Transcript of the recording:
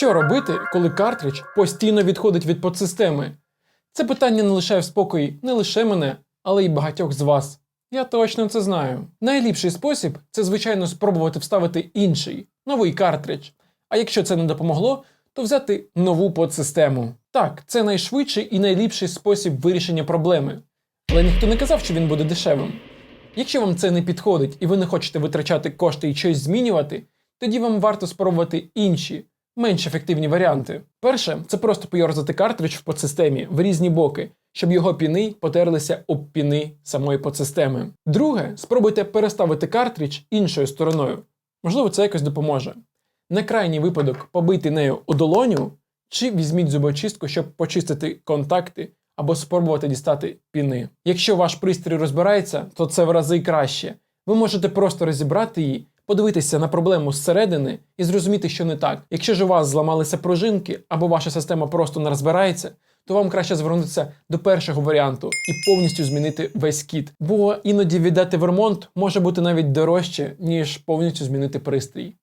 Що робити, коли картридж постійно відходить від подсистеми? Це питання не лишає в спокої не лише мене, але й багатьох з вас. Я точно це знаю. Найліпший спосіб це, звичайно, спробувати вставити інший, новий картридж. А якщо це не допомогло, то взяти нову подсистему. Так, це найшвидший і найліпший спосіб вирішення проблеми. Але ніхто не казав, що він буде дешевим. Якщо вам це не підходить і ви не хочете витрачати кошти і щось змінювати, тоді вам варто спробувати інші, менш ефективні варіанти. Перше, це просто пойорзати картридж в подсистемі в різні боки, щоб його піни потерлися об піни самої подсистеми. Друге, спробуйте переставити картридж іншою стороною. Можливо, це якось допоможе. На крайній випадок побийте нею у долоню, чи візьміть зубочистку, щоб почистити контакти або спробувати дістати піни. Якщо ваш пристрій розбирається, то це в рази краще. Ви можете просто розібрати її, подивитися на проблему зсередини і зрозуміти, що не так. Якщо ж у вас зламалися пружинки або ваша система просто не розбирається, то вам краще звернутися до першого варіанту і повністю змінити весь кіт. Бо іноді віддати в ремонт може бути навіть дорожче, ніж повністю змінити пристрій.